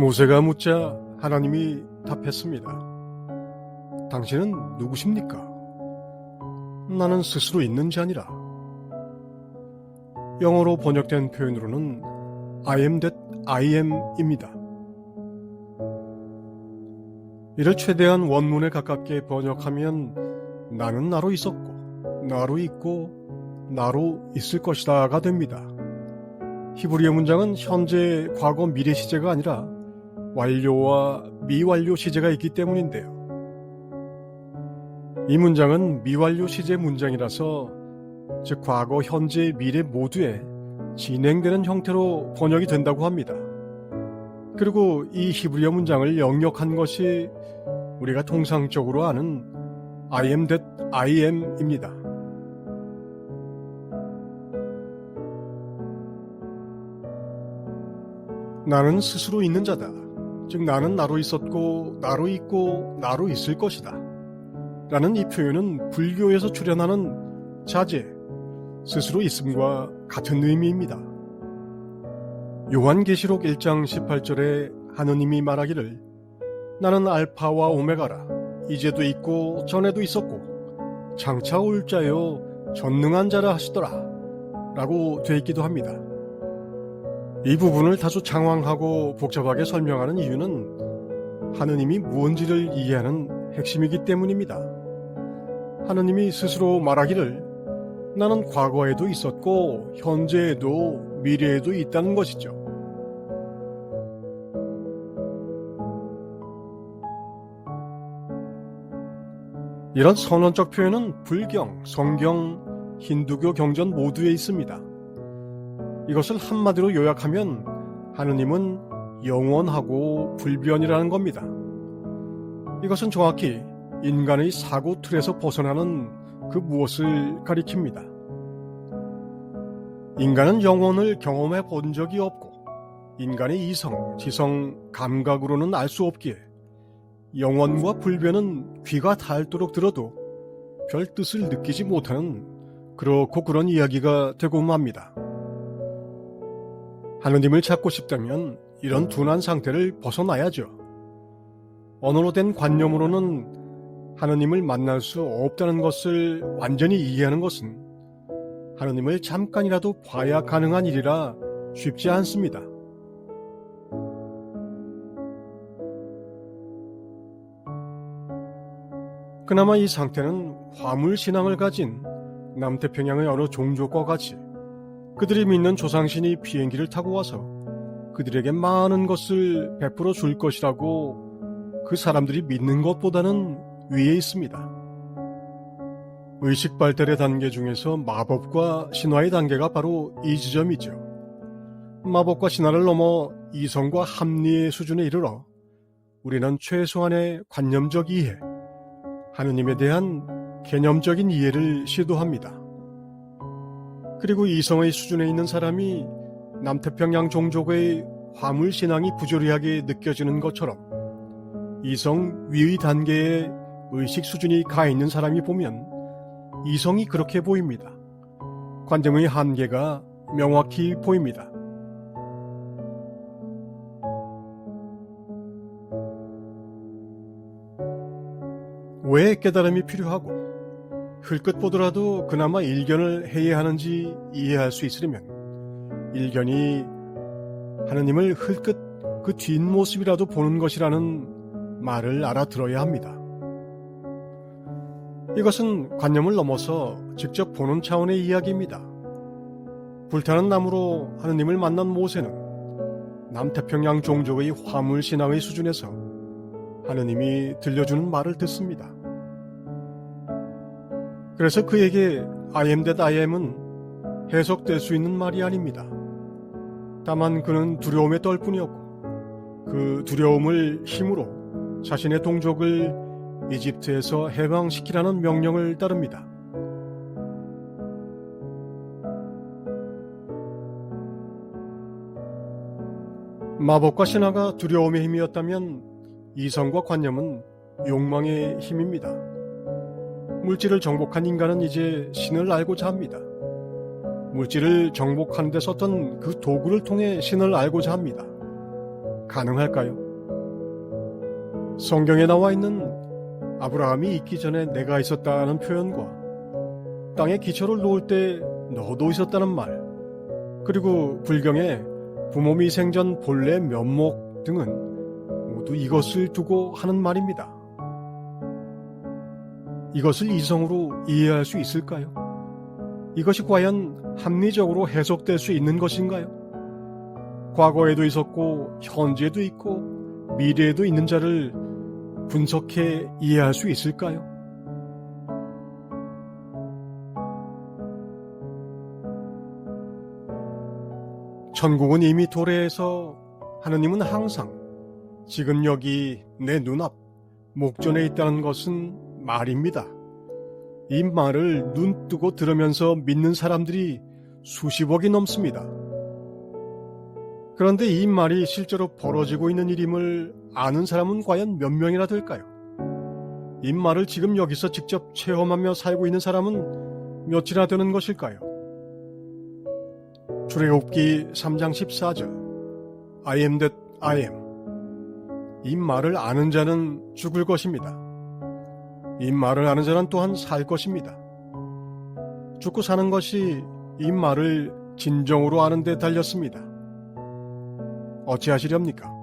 모세가 묻자 하나님이 답했습니다. 당신은 누구십니까? 나는 스스로 있는 자니라. 영어로 번역된 표현으로는 I am that I am입니다. 이를 최대한 원문에 가깝게 번역하면 나는 나로 있었고, 나로 있고, 나로 있을 것이다가 됩니다. 히브리어 문장은 현재, 과거, 미래 시제가 아니라 완료와 미완료 시제가 있기 때문인데요. 이 문장은 미완료 시제 문장이라서 즉 과거, 현재, 미래 모두에 진행되는 형태로 번역이 된다고 합니다. 그리고 이 히브리어 문장을 영역한 것이 우리가 통상적으로 아는 I am that I am입니다. 나는 스스로 있는 자다. 즉 나는 나로 있었고 나로 있고 나로 있을 것이다. 라는 이 표현은 불교에서 출현하는 자제, 스스로 있음과 같은 의미입니다. 요한계시록 1장 18절에 하느님이 말하기를 나는 알파와 오메가라 이제도 있고 전에도 있었고 장차 올 자요 전능한 자라 하시더라 라고 되어 있기도 합니다. 이 부분을 다소 장황하고 복잡하게 설명하는 이유는 하느님이 무언지를 이해하는 핵심이기 때문입니다. 하느님이 스스로 말하기를 나는 과거에도 있었고 현재에도 미래에도 있다는 것이죠. 이런 선언적 표현은 불경, 성경, 힌두교 경전 모두에 있습니다. 이것을 한마디로 요약하면 하느님은 영원하고 불변이라는 겁니다. 이것은 정확히 인간의 사고 틀에서 벗어나는 그 무엇을 가리킵니다. 인간은 영혼을 경험해 본 적이 없고 인간의 이성, 지성, 감각으로는 알 수 없기에 영원과 불변은 귀가 닳도록 들어도 별 뜻을 느끼지 못하는 그렇고 그런 이야기가 되고 맙니다. 하느님을 찾고 싶다면 이런 둔한 상태를 벗어나야죠. 언어로 된 관념으로는 하느님을 만날 수 없다는 것을 완전히 이해하는 것은 하느님을 잠깐이라도 봐야 가능한 일이라 쉽지 않습니다. 그나마 이 상태는 화물 신앙을 가진 남태평양의 어느 종족과 같이 그들이 믿는 조상신이 비행기를 타고 와서 그들에게 많은 것을 베풀어 줄 것이라고 그 사람들이 믿는 것보다는 위에 있습니다. 의식 발달의 단계 중에서 마법과 신화의 단계가 바로 이 지점이죠. 마법과 신화를 넘어 이성과 합리의 수준에 이르러 우리는 최소한의 관념적 이해, 하느님에 대한 개념적인 이해를 시도합니다. 그리고 이성의 수준에 있는 사람이 남태평양 종족의 화물 신앙이 부조리하게 느껴지는 것처럼 이성 위의 단계에 의식 수준이 가 있는 사람이 보면 이성이 그렇게 보입니다. 관점의 한계가 명확히 보입니다. 왜 깨달음이 필요하고 흘끗 보더라도 그나마 일견을 해야 하는지 이해할 수 있으려면 일견이 하느님을 흘끗 그 뒷모습이라도 보는 것이라는 말을 알아들어야 합니다. 이것은 관념을 넘어서 직접 보는 차원의 이야기입니다. 불타는 나무로 하느님을 만난 모세는 남태평양 종족의 화물 신앙의 수준에서 하느님이 들려주는 말을 듣습니다. 그래서 그에게 I am that I am은 해석될 수 있는 말이 아닙니다. 다만 그는 두려움에 떨 뿐이었고 그 두려움을 힘으로 자신의 동족을 이집트에서 해방시키라는 명령을 따릅니다. 마법과 신화가 두려움의 힘이었다면 이성과 관념은 욕망의 힘입니다. 물질을 정복한 인간은 이제 신을 알고자 합니다. 물질을 정복하는 데 썼던 그 도구를 통해 신을 알고자 합니다. 가능할까요? 성경에 나와 있는 아브라함이 있기 전에 내가 있었다는 표현과 땅에 기초를 놓을 때 너도 있었다는 말, 그리고 불경에 부모 미 생전 본래 면목 등은 모두 이것을 두고 하는 말입니다. 이것을 이성으로 이해할 수 있을까요? 이것이 과연 합리적으로 해석될 수 있는 것인가요? 과거에도 있었고 현재에도 있고 미래에도 있는 자를 분석해 이해할 수 있을까요? 천국은 이미 도래해서 하느님은 항상 지금 여기 내 눈앞 목전에 있다는 것은 말입니다. 이 말을 눈 뜨고 들으면서 믿는 사람들이 수십억이 넘습니다. 그런데 이 말이 실제로 벌어지고 있는 일임을 아는 사람은 과연 몇 명이나 될까요? 이 말을 지금 여기서 직접 체험하며 살고 있는 사람은 몇이나 되는 것일까요? 출애굽기 3장 14절 I am that I am 이 말을 아는 자는 죽을 것입니다. 이 말을 아는 자는 또한 살 것입니다. 죽고 사는 것이 이 말을 진정으로 아는 데 달렸습니다. 어찌하시렵니까?